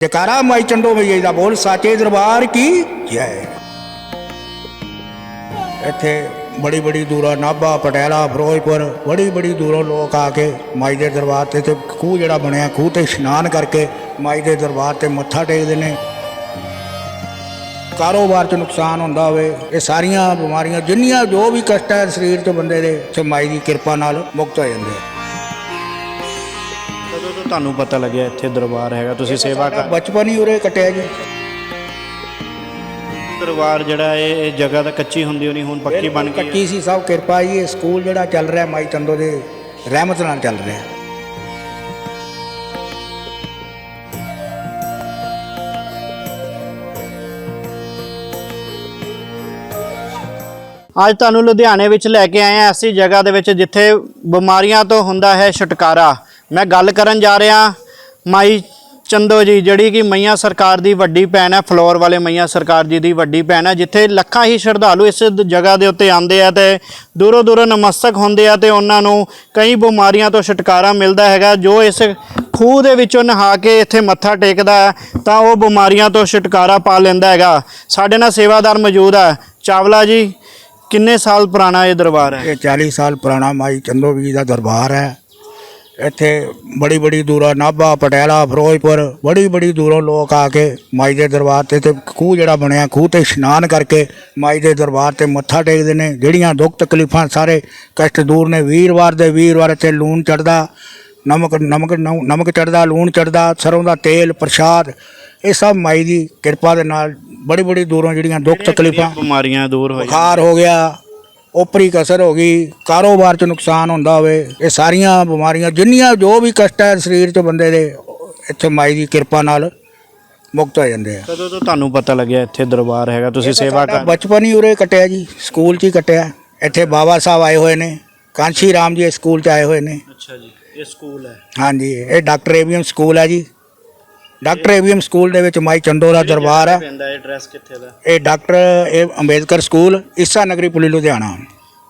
ਜਕਾਰਾ ਮਾਈ ਚੰਡੋ ਮਈਏ ਦਾ ਬੋਲ, ਸਾਚੇ ਦਰਬਾਰ ਕੀ ਜੈ। ਇੱਥੇ ਬੜੀ ਬੜੀ ਦੂਰੋਂ ਨਾਭਾ, ਪਟਿਆਲਾ, ਫਿਰੋਜ਼ਪੁਰ, ਬੜੀ ਬੜੀ ਦੂਰੋਂ ਲੋਕ ਆ ਕੇ ਮਾਈ ਦੇ ਦਰਬਾਰ ਤੇ ਤੇ ਖੂਹ ਜਿਹੜਾ ਬਣਿਆ, ਖੂਹ ਤੇ ਇਸ਼ਨਾਨ ਕਰਕੇ ਮਾਈ ਦੇ ਦਰਬਾਰ ਤੇ ਮੱਥਾ ਟੇਕਦੇ ਨੇ। ਕਾਰੋਬਾਰ 'ਚ ਨੁਕਸਾਨ ਹੁੰਦਾ ਹੋਵੇ, ਇਹ ਸਾਰੀਆਂ ਬਿਮਾਰੀਆਂ, ਜਿੰਨੀਆਂ ਜੋ ਵੀ ਕਸ਼ਟ ਹੈ ਸਰੀਰ 'ਚ ਬੰਦੇ ਦੇ ਤੇ ਮਾਈ ਦੀ ਕਿਰਪਾ ਨਾਲ ਮੁਕਤ ਹੋ ਜਾਂਦੇ ਕਦੋਂ ਤੋਂ ਤੁਹਾਨੂੰ ਪਤਾ ਲੱਗਿਆ ਇੱਥੇ ਦਰਬਾਰ ਹੈਗਾ ਤੁਸੀਂ ਸੇਵਾ ਕਰ ਬਚਪਨ ਹੀ ਉਰੇ ਕਟਿਆ ਜੀ ਦਰਬਾਰ ਜਿਹੜਾ ਇਹ ਇਹ ਜਗ੍ਹਾ ਤਾਂ ਕੱਚੀ ਹੁੰਦੀ ਹੋਣੀ ਹੁਣ ਪੱਕੀ ਬਣ ਗਈ ਹੈ। ਕੱਚੀ ਸੀ ਸਭ ਕਿਰਪਾ ਜੀ ਇਹ ਸਕੂਲ ਜਿਹੜਾ ਚੱਲ ਰਿਹਾ ਮਾਈ ਚੰਦੋ ਦੇ ਰਹਿਮਤ ਨਾਲ ਚੱਲ ਰਿਹਾ। ਅੱਜ ਤੁਹਾਨੂੰ ਲੁਧਿਆਣੇ ਵਿੱਚ ਲੈ ਕੇ ਆਏ ਹਾਂ ਐਸੀ ਜਗ੍ਹਾ ਦੇ ਵਿੱਚ ਜਿੱਥੇ ਬਿਮਾਰੀਆਂ ਤੋਂ ਹੁੰਦਾ ਹੈ ਛੁਟਕਾਰਾ। ਮੈਂ ਗੱਲ ਕਰਨ ਜਾ ਰਿਹਾ ਮਾਈ ਚੰਦੋ ਜੀ, ਜਿਹੜੀ ਕਿ ਮਈਆਂ ਸਰਕਾਰ ਦੀ ਵੱਡੀ ਭੈਣ ਹੈ, ਫਲੋਰ ਵਾਲੇ ਮਈਆਂ ਸਰਕਾਰ ਜੀ ਦੀ ਵੱਡੀ ਭੈਣ ਹੈ, ਜਿੱਥੇ ਲੱਖਾਂ ਹੀ ਸ਼ਰਧਾਲੂ ਇਸ ਜਗ੍ਹਾ ਦੇ ਉੱਤੇ ਆਉਂਦੇ ਆ ਤੇ ਦੂਰੋਂ ਦੂਰੋਂ ਨਮਸਤਕ ਹੁੰਦੇ ਆ ਤੇ ਉਹਨਾਂ ਨੂੰ ਕਈ ਬਿਮਾਰੀਆਂ ਤੋਂ ਛੁਟਕਾਰਾ ਮਿਲਦਾ ਹੈਗਾ, ਜੋ ਇਸ ਖੂਹ ਦੇ ਵਿੱਚੋਂ ਨਹਾ ਕੇ ਇੱਥੇ ਮੱਥਾ ਟੇਕਦਾ ਹੈ, ਤਾਂ ਉਹ ਬਿਮਾਰੀਆਂ ਤੋਂ ਛੁਟਕਾਰਾ ਪਾ ਲੈਂਦਾ ਹੈਗਾ। ਸਾਡੇ ਨਾਲ ਸੇਵਾਦਾਰ ਮੌਜੂਦ ਹੈ। ਚਾਵਲਾ ਜੀ, ਕਿੰਨੇ ਸਾਲ ਪੁਰਾਣਾ ਇਹ ਦਰਬਾਰ ਹੈ? ਇਹ 40 ਸਾਲ ਪੁਰਾਣਾ ਮਾਈ ਚੰਦੋ ਜੀ ਦਾ ਦਰਬਾਰ ਹੈ। ਇੱਥੇ ਬੜੀ ਬੜੀ ਦੂਰੋਂ ਨਾਭਾ ਪਟਿਆਲਾ ਫਿਰੋਜ਼ਪੁਰ ਬੜੀ ਬੜੀ ਦੂਰੋਂ ਲੋਕ ਆ ਕੇ ਮਾਈ ਦੇ ਦਰਬਾਰ ਤੇ ਤੇ ਖੂਹ ਜਿਹੜਾ ਬਣਿਆ ਖੂਹ ਤੇ ਇਸ਼ਨਾਨ ਕਰਕੇ ਮਾਈ ਦੇ ਦਰਬਾਰ ਤੇ ਮੱਥਾ ਟੇਕਦੇ ਨੇ ਜਿਹੜੀਆਂ ਦੁੱਖ ਤਕਲੀਫਾਂ ਸਾਰੇ ਕਸ਼ਟ ਦੂਰ ਨੇ। ਵੀਰਵਾਰ ਦੇ ਵੀਰਵਾਰ ਇੱਥੇ ਲੂਣ ਚੜਦਾ ਨਮਕ ਨਮਕ ਨਮ- ਨਮਕ ਚੜਦਾ ਲੂਣ ਚੜਦਾ ਸਰੋਂ ਦਾ ਤੇਲ ਪ੍ਰਸ਼ਾਦ ਇਹ ਸਭ ਮਾਈ ਦੀ ਕਿਰਪਾ ਦੇ ਨਾਲ ਬੜੀ ਬੜੀ ਦੂਰੋਂ ਜਿਹੜੀਆਂ ਦੁੱਖ ਤਕਲੀਫਾਂ ਬਿਮਾਰੀਆਂ ਦੂਰ ਹੋ ਬੁਖਾਰ ਹੋ ਗਿਆ ਓਪਰੀ ਕਸਰ ਹੋ ਗਈ ਕਾਰੋਬਾਰ 'ਚ ਨੁਕਸਾਨ ਹੁੰਦਾ ਹੋਵੇ ਇਹ ਸਾਰੀਆਂ ਬਿਮਾਰੀਆਂ ਜਿੰਨੀਆਂ ਜੋ ਵੀ ਕਸ਼ਟ ਹੈ ਸਰੀਰ 'ਚ ਬੰਦੇ ਦੇ ਇੱਥੇ ਮਾਈ ਦੀ ਕਿਰਪਾ ਨਾਲ ਮੁਕਤ ਹੋ ਜਾਂਦੇ ਆ। ਕਦੋਂ ਤੋਂ ਤੁਹਾਨੂੰ ਪਤਾ ਲੱਗਿਆ ਇੱਥੇ ਦਰਬਾਰ ਹੈਗਾ? ਤੁਸੀਂ ਸੇਵਾ ਕਰ ਬਚਪਨ ਹੀ ਉਰੇ ਕਟਿਆ ਜੀ ਸਕੂਲ 'ਚ ਹੀ ਕਟਿਆ। ਇੱਥੇ ਬਾਬਾ ਸਾਹਿਬ ਆਏ ਹੋਏ ਨੇ ਕਾਂਸ਼ੀ ਰਾਮ ਜੀ ਸਕੂਲ 'ਚ ਆਏ ਹੋਏ ਨੇ। ਅੱਛਾ ਜੀ ਇਹ ਸਕੂਲ ਹੈ। ਹਾਂਜੀ ਇਹ ਡਾਕਟਰ ਏਵੀਐਮ ਸਕੂਲ ਹੈ ਜੀ। ਡਾਕਟਰ ਏਵੀਐਮ ਸਕੂਲ ਦੇ ਵਿੱਚ ਮਾਈ ਚੰਦੋ ਦਾ ਦਰਬਾਰ ਹੈ ਪੈਂਦਾ ਇਹ ਐਡਰੈਸ ਕਿੱਥੇ ਦਾ? ਇਹ doctor A Ambedkar school Isa Nagri ਪੁਲੀ ਲੁਧਿਆਣਾ।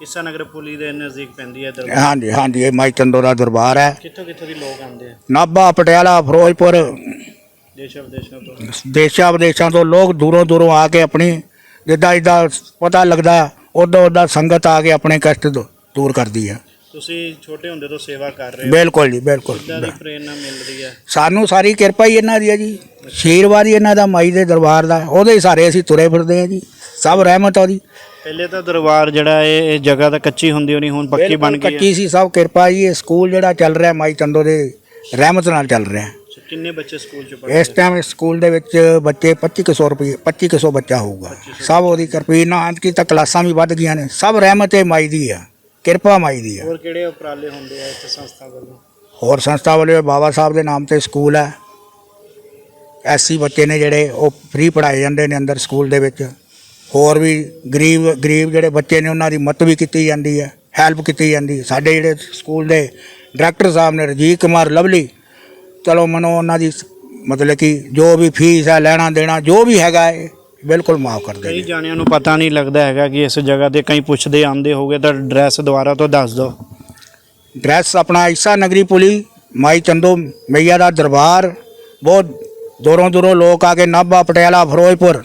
ਈਸਾ ਨਗਰ ਪੁਲੀ ਦੇ ਨਜ਼ਦੀਕ ਪੈਂਦੀ ਹੈ ਦਰਬਾਰ। ਹਾਂਜੀ ਹਾਂਜੀ ਇਹ ਮਾਈ ਚੰਦੋ ਦਾ ਦਰਬਾਰ ਹੈ। ਕਿੱਥੋਂ ਕਿੱਥੋਂ ਦੀ ਲੋਕ ਆਉਂਦੇ ਆ? ਨਾਭਾ ਪਟਿਆਲਾ ਫਿਰੋਜ਼ਪੁਰ। ਦੇਸ਼ਾਂ ਵਿਦੇਸ਼ਾਂ ਤੋਂ। ਦੇਸ਼ਾਂ ਵਿਦੇਸ਼ਾਂ ਤੋਂ ਲੋਕ ਦੂਰੋਂ ਦੂਰੋਂ ਆ ਕੇ ਆਪਣੀ ਜਿੱਦਾਂ ਜਿੱਦਾਂ ਪਤਾ ਲੱਗਦਾ ਉਦੋਂ ਉਦਾਂ ਸੰਗਤ ਆ ਕੇ ਆਪਣੇ ਕਸ਼ਟ ਦੂਰ ਕਰਦੀ ਹੈ ਤੁਸੀਂ ਛੋਟੇ ਹੁੰਦੇ ਤੋਂ ਸੇਵਾ ਕਰ ਰਹੇ ਹੋ। ਬਿਲਕੁਲ ਜੀ ਬਿਲਕੁਲ। ਕਿੱਦਾਂ ਦੀ ਪ੍ਰੇਰਣਾ ਮਿਲ ਰਹੀ ਹੈ? ਸਾਨੂੰ ਸਾਰੀ ਕਿਰਪਾ ਹੀ ਇਹਨਾਂ ਦੀ ਹੈ ਜੀ। ਆਸ਼ੀਰਵਾਦ ਹੀ ਇਹਨਾਂ ਦਾ ਮਾਈ ਦੇ ਦਰਬਾਰ ਦਾ। ਉਹਦੇ ਹੀ ਸਾਰੇ ਅਸੀਂ ਤੁਰੇ ਫਿਰਦੇ ਆ ਜੀ। ਸਭ ਰਹਿਮਤ ਆ ਉਹਦੀ। ਪਹਿਲੇ ਤਾਂ ਦਰਬਾਰ ਜਿਹੜਾ ਇਹ ਇਹ ਜਗ੍ਹਾ ਤਾਂ ਕੱਚੀ ਹੁੰਦੀ ਹੋਣੀ ਹੁਣ ਪੱਕੀ ਬਣ ਗਈ ਹੈ। ਕੱਚੀ ਸੀ ਸਭ ਕਿਰਪਾ ਜੀ। ਇਹ ਸਕੂਲ ਜਿਹੜਾ ਚੱਲ ਰਿਹਾ ਮਾਈ ਚੰਦੋ ਦੇ ਰਹਿਮਤ ਨਾਲ ਚੱਲ ਰਿਹਾ। ਅੱਛਾ, ਕਿੰਨੇ ਬੱਚੇ ਸਕੂਲ ਚ ਪੜ੍ਹਦੇ ਇਸ ਟਾਈਮ ਇਸ ਸਕੂਲ ਦੇ ਵਿੱਚ ਬੱਚੇ 2500 ਰੁਪਏ 2500 ਬੱਚਾ ਹੋਊਗਾ। ਸਭ ਉਹਦੀ ਕਿਰਪਾ ਨਾਲ ਕੀ ਤਾਂ ਕਲਾਸਾਂ ਵੀ ਵੱਧ ਗਈਆਂ ਨੇ। ਸਭ ਰਹਿਮਤ ਹੈ ਮਾਈ ਦੀ ਆ। ਕਿਰਪਾ ਮਾਈ ਦੀ ਆ। ਹੋਰ ਕਿਹੜੇ ਉਪਰਾਲੇ ਹੁੰਦੇ ਆ ਇੱਥੇ ਸੰਸਥਾ ਵੱਲੋਂ? ਹੋਰ ਸੰਸਥਾ ਵੱਲੋਂ ਬਾਬਾ ਸਾਹਿਬ ਦੇ ਨਾਮ ਤੇ ਸਕੂਲ ਹੈ ਐਸੀ ਬੱਚੇ ਨੇ ਜਿਹੜੇ ਉਹ ਫ੍ਰੀ ਪੜਾਏ ਜਾਂਦੇ ਨੇ ਅੰਦਰ ਸਕੂਲ ਦੇ ਵਿੱਚ। ਹੋਰ ਵੀ ਗਰੀਬ ਗਰੀਬ ਜਿਹੜੇ ਬੱਚੇ ਨੇ ਉਹਨਾਂ ਦੀ ਮਦਦ ਵੀ ਕੀਤੀ ਜਾਂਦੀ ਹੈ ਹੈਲਪ ਕੀਤੀ ਜਾਂਦੀ ਹੈ ਸਾਡੇ ਜਿਹੜੇ ਸਕੂਲ ਦੇ ਡਾਇਰੈਕਟਰ ਸਾਹਿਬ ਨੇ ਰਜੀਤ ਕੁਮਾਰ ਲਵਲੀ ਚਲੋ ਮਨੋ ਉਹਨਾਂ ਦੀ ਸ- ਮਤਲਬ ਕਿ ਜੋ ਵੀ ਫੀਸ ਹੈ ਲੈਣਾ ਦੇਣਾ ਜੋ ਵੀ ਹੈਗਾ ਹੈ ਬਿਲਕੁਲ ਮਾਫ ਕਰ ਕਈ ਜਾਣਿਆਂ ਨੂੰ ਪਤਾ ਨਹੀਂ ਲੱਗਦਾ ਹੈਗਾ ਕਿ ਇਸ ਜਗ੍ਹਾ ਤੇ ਕਈ ਪੁੱਛਦੇ ਆਂਦੇ ਹੋਗੇ ਤਾਂ ਐਡਰੈਸ ਦੁਬਾਰਾ ਤੋਂ ਦੱਸ ਦਿਓ। ਡਰੈਸ ਆਪਣਾ ਈਸਾ ਨਗਰੀ ਪੁਲੀ ਮਾਈ ਚੰਦੋ ਮਈਆ ਦਾ ਦਰਬਾਰ ਬਹੁਤ ਦੂਰੋਂ ਦੂਰੋਂ ਲੋਕ ਆ ਕੇ ਨਾਭਾ ਪਟਿਆਲਾ ਫਿਰੋਜ਼ਪੁਰ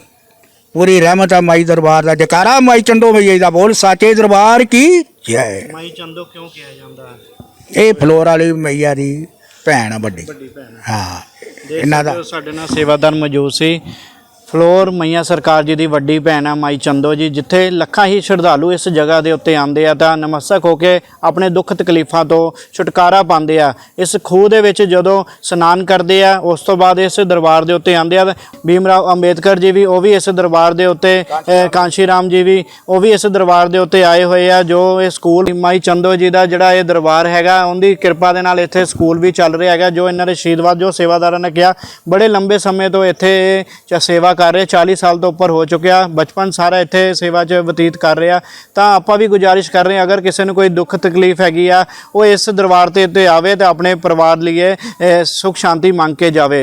ਪੂਰੀ ਰਹਿਮਤ ਆ ਮਾਈ ਦਰਬਾਰ ਦਾ। ਜਕਾਰਾ ਮਾਈ ਚੰਦੋ ਮਈਆ ਦਾ ਬੋਲ ਸਾਚੇ ਦਰਬਾਰ ਕੀ ਜੈ। ਮਾਈ ਚੰਦੋ ਕਿਉਂ ਕਿਹਾ ਜਾਂਦਾ? ਹੈ ਇਹ ਫਲੋਰ ਵਾਲੀ ਮਈਆ ਦੀ ਭੈਣ ਆ ਵੱਡੀ। ਵੱਡੀ ਭੈਣ ਹਾਂ ਦੇਖ ਇਹਨਾਂ ਦਾ ਸਕਦੇ ਹੋ ਸਾਡੇ ਨਾਲ ਸੇਵਾਦਾਰ ਮੌਜੂਦ ਸੀ। ਫਲੋਰ ਮਈਆਂ ਸਰਕਾਰ ਜੀ ਦੀ ਵੱਡੀ ਭੈਣ ਆ, ਮਾਈ ਚੰਦੋ ਜੀ, ਜਿੱਥੇ ਲੱਖਾਂ ਹੀ ਸ਼ਰਧਾਲੂ ਇਸ ਜਗ੍ਹਾ ਦੇ ਉੱਤੇ ਆਉਂਦੇ ਆ ਤਾਂ ਨਮਸਤਕ ਹੋ ਕੇ ਆਪਣੇ ਦੁੱਖ ਤਕਲੀਫਾਂ ਤੋਂ ਛੁਟਕਾਰਾ ਪਾਉਂਦੇ ਆ। ਇਸ ਖੂਹ ਦੇ ਵਿੱਚ ਜਦੋਂ ਇਸ਼ਨਾਨ ਕਰਦੇ ਆ, ਉਸ ਤੋਂ ਬਾਅਦ ਇਸ ਦਰਬਾਰ ਦੇ ਉੱਤੇ ਆਉਂਦੇ ਆ। ਭੀਮ ਰਾਓ ਅੰਬੇਦਕਰ ਜੀ ਵੀ, ਉਹ ਵੀ ਇਸ ਦਰਬਾਰ ਦੇ ਉੱਤੇ ਕਾਂਸ਼ੀ ਰਾਮ ਜੀ ਵੀ, ਉਹ ਵੀ ਇਸ ਦਰਬਾਰ ਦੇ ਉੱਤੇ ਆਏ ਹੋਏ ਆ, ਜੋ ਇਹ ਸਕੂਲ ਮਾਈ ਚੰਦੋ ਜੀ ਦਾ ਜਿਹੜਾ ਇਹ ਦਰਬਾਰ ਹੈਗਾ, ਉਹਦੀ ਕਿਰਪਾ ਦੇ ਨਾਲ ਇੱਥੇ ਸਕੂਲ ਵੀ ਚੱਲ ਰਿਹਾ ਹੈਗਾ, ਜੋ ਇਹਨਾਂ ਦੇ ਆਸ਼ੀਰਵਾਦ ਜੋ ਸੇਵਾਦਾਰਾਂ ਨੇ ਕਿਹਾ। ਬੜੇ ਲੰਬੇ ਸਮੇਂ ਤੋਂ ਇੱਥੇ ਇਹ ਚ ਸੇਵਾ ਕਰ ਰਹੇ 40 ਸਾਲ ਤੋਂ ਉੱਪਰ ਹੋ ਚੁੱਕਿਆ ਬਚਪਨ ਸਾਰਾ ਇੱਥੇ ਸੇਵਾ 'ਚ ਬਤੀਤ ਕਰ ਰਿਹਾ। ਤਾਂ ਆਪਾਂ ਵੀ ਗੁਜ਼ਾਰਿਸ਼ ਕਰ ਰਹੇ ਹਾਂ ਅਗਰ ਕਿਸੇ ਨੂੰ ਕੋਈ ਦੁੱਖ ਤਕਲੀਫ ਹੈਗੀ ਆ ਉਹ ਇਸ ਦਰਬਾਰ ਤੇ ਇੱਥੇ ਆਵੇ ਤੇ ਆਪਣੇ ਪਰਿਵਾਰ ਲਈ ਇਹ, ਸੁਖ ਸ਼ਾਂਤੀ ਮੰਗ ਕੇ ਜਾਵੇ।